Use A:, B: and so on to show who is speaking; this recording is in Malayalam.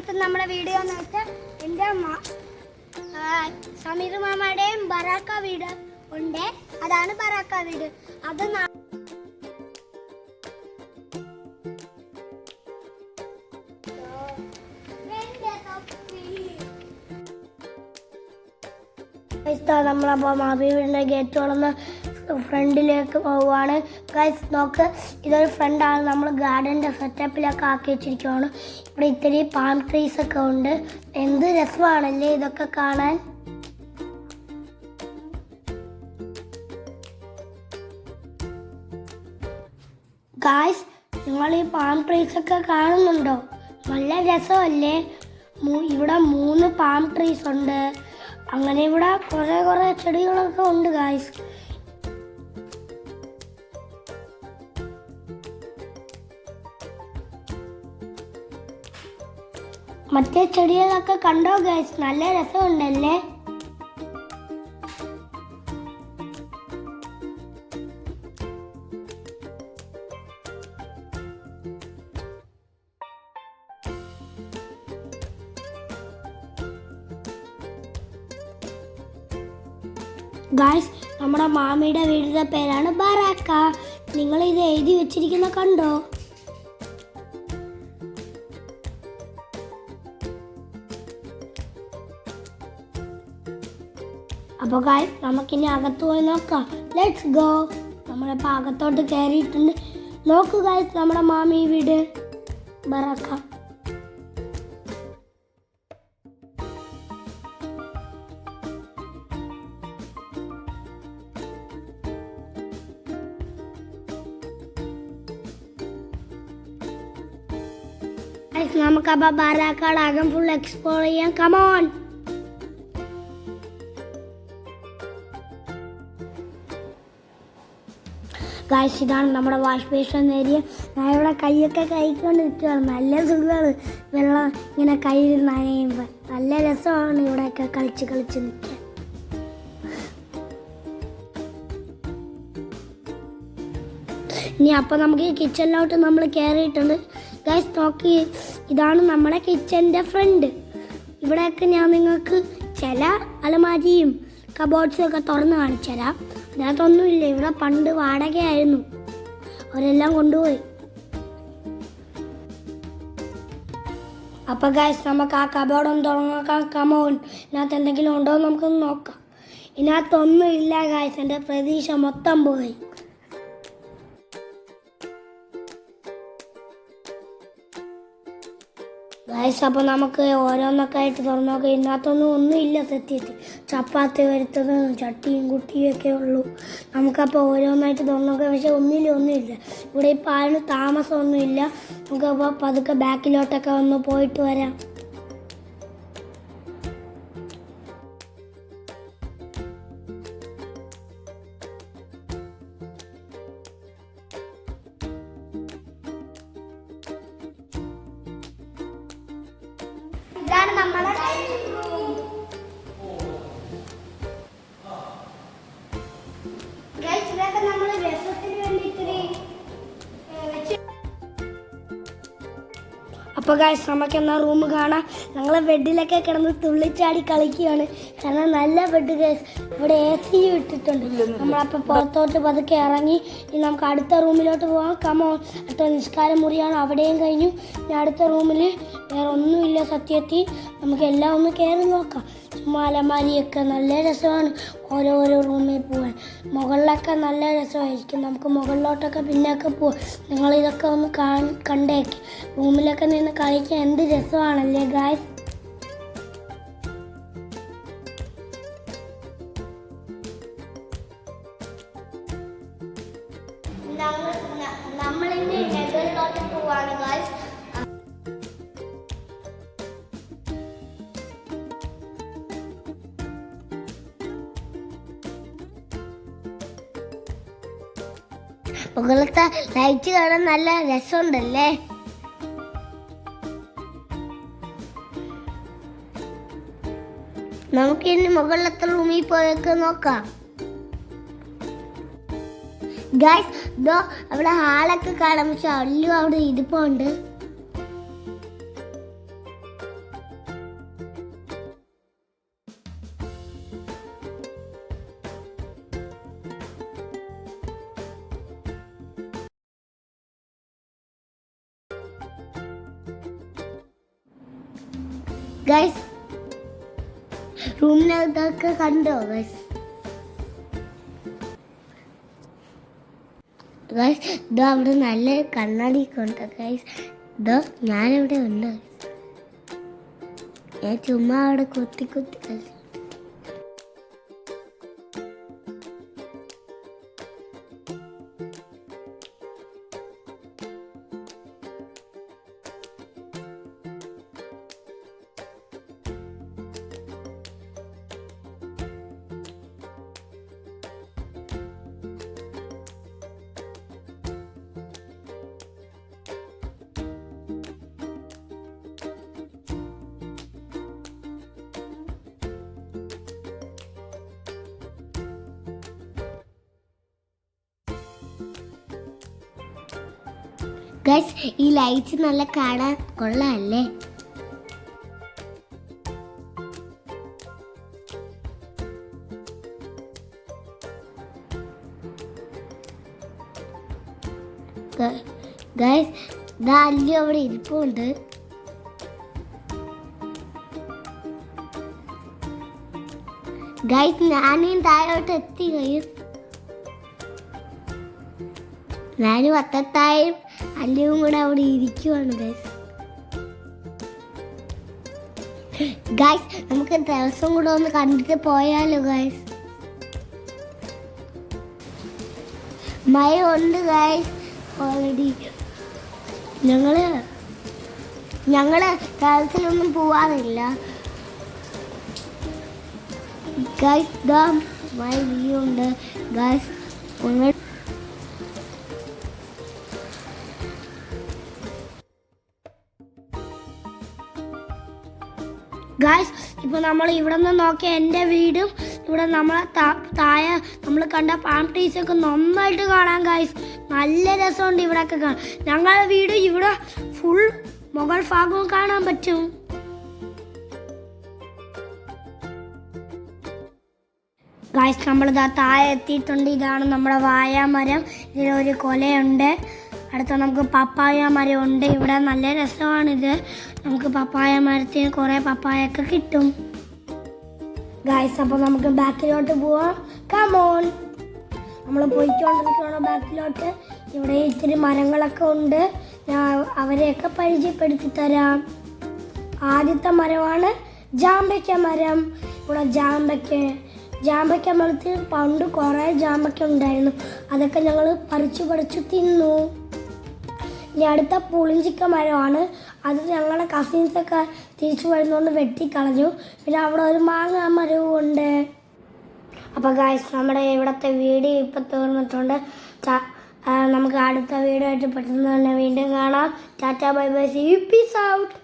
A: ഇന്നത്തെ നമ്മുടെ വീഡിയോ എന്ന് വെച്ചാൽ എന്റെ സമീർ മാമയുടെയും ബറാക്ക വീട് ഉണ്ട്. അതാണ് ബറാക്ക വീട്. അത് നമ്മളപ്പോ മാമി വീടിന്റെ ഗേറ്റ് തുറന്ന് ഫ്രണ്ടിലേക്ക് പോവുകയാണ്. ഗൈസ് നോക്ക് ഇതൊരു ഫ്രണ്ടാണ് നമ്മൾ ഗാർഡന്റെ സെറ്റപ്പിലൊക്കെ ആക്കി വെച്ചിരിക്കുകയാണ് ഇവിടെ ഇത്തിരി പാം ട്രീസ് ഒക്കെ ഉണ്ട്. എന്ത് രസമാണല്ലേ ഇതൊക്കെ കാണാൻ? ഗായ്സ് നിങ്ങൾ ഈ പാം ട്രീസ് ഒക്കെ കാണുന്നുണ്ടോ? നല്ല രസമല്ലേ? ഇവിടെ മൂന്ന് പാം ട്രീസ് ഉണ്ട്. അങ്ങനെ ഇവിടെ കുറേ കുറേ ചെടികളൊക്കെ ഉണ്ട് ഗായ്സ് മറ്റേ ചെടികളൊക്കെ കണ്ടോ ഗൈസ് നല്ല രസമുണ്ടല്ലേ? ഗായ്സ് നമ്മുടെ മാമിയുടെ വീടിന്റെ പേരാണ് ബറാക്ക. നിങ്ങൾ ഇത് എഴുതി വെച്ചിരിക്കുന്ന കണ്ടോ? അപ്പോൾ കായ് നമുക്കിനി അകത്ത് പോയി നോക്കാം. ലെറ്റ്സ് ഗോ നമ്മളിപ്പോൾ അകത്തോട്ട് കയറിയിട്ടുണ്ട്. നോക്കൂ ഗായ്സ് നമ്മുടെ മാമി വീട്. ബറക്ക. നമുക്ക് നമുക്കപ്പോൾ ബാരാക്കാട് അകം ഫുൾ എക്സ്പ്ലോർ ചെയ്യാം. കമോൺ ഗായ്സ് ഇതാണ് നമ്മുടെ വാഷ് ബേഷൻ ഏരിയ ഞാൻ ഇവിടെ കൈയൊക്കെ കഴിക്കൊണ്ട് നിൽക്കുകയാണ് നല്ല സുഖമാണ്. വെള്ളം ഇങ്ങനെ കയ്യിൽ നനയുമ്പോൾ നല്ല രസമാണ് ഇവിടെയൊക്കെ കളിച്ച് കളിച്ച് നിൽക്കാൻ. ഇനി അപ്പോൾ നമുക്ക് ഈ കിച്ചണിലോട്ട് നമ്മൾ കയറിയിട്ടുണ്ട് ഗൈസ് നോക്കി. ഇതാണ് നമ്മുടെ കിച്ചന്റെ ഫ്രണ്ട് ഇവിടെയൊക്കെ ഞാൻ നിങ്ങൾക്ക് ചില അലമാരിയും കബോർഡ്സും ഒക്കെ തുറന്ന് കാണിച്ചു തരാം അതിനകത്തൊന്നുമില്ല. ഇവിടെ പണ്ട് വാടകയായിരുന്നു. അവരെല്ലാം കൊണ്ടുപോയി. അപ്പോൾ ഗായ്സ് നമുക്ക് ആ കബോർഡൊന്ന് തുറന്നോക്കാം. കമോൺ ഇതിനകത്ത് എന്തെങ്കിലും ഉണ്ടോ എന്ന് നമുക്കൊന്ന് നോക്കാം. ഇതിനകത്തൊന്നും ഇല്ല ഗായ്സ് എന്റെ പ്രതീക്ഷ മൊത്തം പോയി. ഗൈസ് അപ്പോൾ നമുക്ക് ഓരോന്നൊക്കെ ആയിട്ട് തുറന്നു നോക്കാം. ഇതിനകത്തൊന്നും ഒന്നുമില്ല സത്യത്തിൽ. ചപ്പാത്തി വരുത്തതും ചട്ടിയും കുട്ടിയും ഒക്കെ ഉള്ളൂ. നമുക്കപ്പോൾ ഓരോന്നായിട്ട് തുറന്നു പക്ഷെ ഒന്നിലും ഒന്നുമില്ല. ഇവിടെ ഇപ്പോൾ ആരും താമസമൊന്നുമില്ല. നമുക്കപ്പോൾ പതുക്കെ ബാക്കിലോട്ടൊക്കെ ഒന്ന് പോയിട്ട് വരാം. ഇതാണ് അപ്പോൾ ഗായ്സ് നമുക്ക് എന്നാ റൂം കാണാം. ഞങ്ങൾ ബെഡിലൊക്കെ കിടന്ന് തുള്ളിച്ചാടി കളിക്കുകയാണ്. കാരണം നല്ല ബെഡ് ഗൈസ് ഇവിടെ എ സി ഇട്ടിട്ടുണ്ട് നമ്മളപ്പോൾ പുറത്തോട്ട് പതുക്കെ ഇറങ്ങി. ഇനി നമുക്ക് അടുത്ത റൂമിലോട്ട് പോകാം കമോ അടുത്ത നിസ്കാര മുറിയാണ്. അവിടെയും കഴിഞ്ഞു. ഇനി അടുത്ത റൂമിൽ വേറെ ഒന്നുമില്ല സത്യത്തിൽ. നമുക്ക് എല്ലാം ഒന്ന് കയറി നോക്കാം. ചുമ്മാ അലമാരിയൊക്കെ നല്ല രസമാണ്. ഓരോരോ റൂമിൽ പോകാൻ മുകളിലൊക്കെ നല്ല രസമായിരിക്കും. നമുക്ക് മുകളിലോട്ടൊക്കെ പിന്നെയൊക്കെ പോവാം. നിങ്ങളിതൊക്കെ ഒന്ന് കാ കണ്ടേക്ക്. റൂമിലൊക്കെ നിന്ന് കളിക്കാൻ എന്ത് രസമാണല്ലേ ഗായ്സ് മുകളിലത്തെ ലൈറ്റ് കാണാൻ നല്ല രസമുണ്ടല്ലേ? നമുക്ക് ഇനി മുകളിലത്തെ റൂമിൽ പോയൊക്കെ നോക്കാം. ഗൈസ് ഇതോ അവിടെ ഹാളൊക്കെ കാണാം പക്ഷെ അല്ലു അവിടെ ഇരിപ്പുണ്ട്. ഗൈസ് റൂമിനകത്തൊക്കെ കണ്ടോ ഗൈസ് ഗൈസ് ഇതോ അവിടെ നല്ല കണ്ണാടി ഉണ്ട് ഗൈസ് ഇതോ ഞാനിവിടെ ഉണ്ട് ഞാൻ ചുമ്മാ അവിടെ കുത്തി കുത്തി കളിച്ചു. ഗൈസ് ഈ ലൈറ്റ്സ് നല്ല കാണാൻ കൊള്ളാല്ലേ? ഗൈസ് ഇതാ അല്ലി അവിടെ ഇരിപ്പുണ്ട്. ഗൈസ് ഞാനും താഴോട്ട് എത്തി ഗൈസ് ഞാനും അത്തത്തായും അല്ലയും കൂടെ അവിടെ ഇരിക്കുവാണ് ഗൈസ് ഗൈസ് നമുക്ക് ദിവസം കൂടെ ഒന്ന് കണ്ടിട്ട് പോയാലോ ഗൈസ് മഴ ഉണ്ട് ഗൈസ് ഓൾറെഡി ഞങ്ങൾ ഞങ്ങൾ ദിവസത്തിലൊന്നും പോവാറില്ല. ഗൈസ് ദാ മഴ വീണ്ട് ഗൈസ് നിങ്ങൾ ഗായ്സ് ഇപ്പൊ നമ്മൾ ഇവിടെ നിന്ന് നോക്കിയ എന്റെ വീടും ഇവിടെ നമ്മളെ തായ നമ്മൾ കണ്ട പാം ട്രീസ് ഒക്കെ നന്നായിട്ട് കാണാൻ ഗായ്സ് നല്ല രസമുണ്ട് ഇവിടെയൊക്കെ കാണാൻ. ഞങ്ങളുടെ വീട് ഇവിടെ ഫുൾ മുകൾ ഭാഗവും കാണാൻ പറ്റും. ഗായ്സ് നമ്മൾ ഇതാ താഴെ എത്തിയിട്ടുണ്ട്. ഇതാണ് നമ്മുടെ വായാമരം ഇതിലൊരു കൊലയുണ്ട്. അടുത്ത നമുക്ക് പപ്പായ മരം ഉണ്ട്. ഇവിടെ നല്ല രസമാണിത്. നമുക്ക് പപ്പായ മരത്തിന് കുറേ പപ്പായൊക്കെ കിട്ടും. ഗായ്സ് അപ്പോൾ നമുക്ക് ബാക്കിലോട്ട് പോവാം. കമോൺ നമ്മൾ പോയിക്കൊണ്ടിരിക്കുകയാണ് ബാക്കിലോട്ട്. ഇവിടെ ഇത്തിരി മരങ്ങളൊക്കെ ഉണ്ട്. ഞാൻ അവരെയൊക്കെ പരിചയപ്പെടുത്തി തരാം. ആദ്യത്തെ മരമാണ് ജാമ്പയ്ക്ക മരം. ഇവിടെ ജാമ്പയ്ക്ക ജാമ്പയ്ക്ക മരത്തിൽ പണ്ട് കുറേ ജാമ്പയ്ക്ക ഉണ്ടായിരുന്നു. അതൊക്കെ ഞങ്ങൾ പറിച്ചു പറിച്ചു തിന്നു. ഇനി അടുത്ത പുളിഞ്ചിക്ക മരമാണ്. അത് ഞങ്ങളുടെ കസിൻസൊക്കെ തിരിച്ചു വരുന്നതുകൊണ്ട് വെട്ടിക്കളഞ്ഞു പിന്നെ അവിടെ ഒരു മാങ്ങ മരവും ഉണ്ട് അപ്പോൾ ഗായ്സ് നമ്മുടെ ഇവിടുത്തെ വീഡിയോ ഇപ്പം തീർന്നിട്ടുണ്ട്. നമുക്ക് അടുത്ത വീഡിയോ ആയിട്ട് പെട്ടെന്ന് തന്നെ വീണ്ടും കാണാം. Tata bye bye see peace out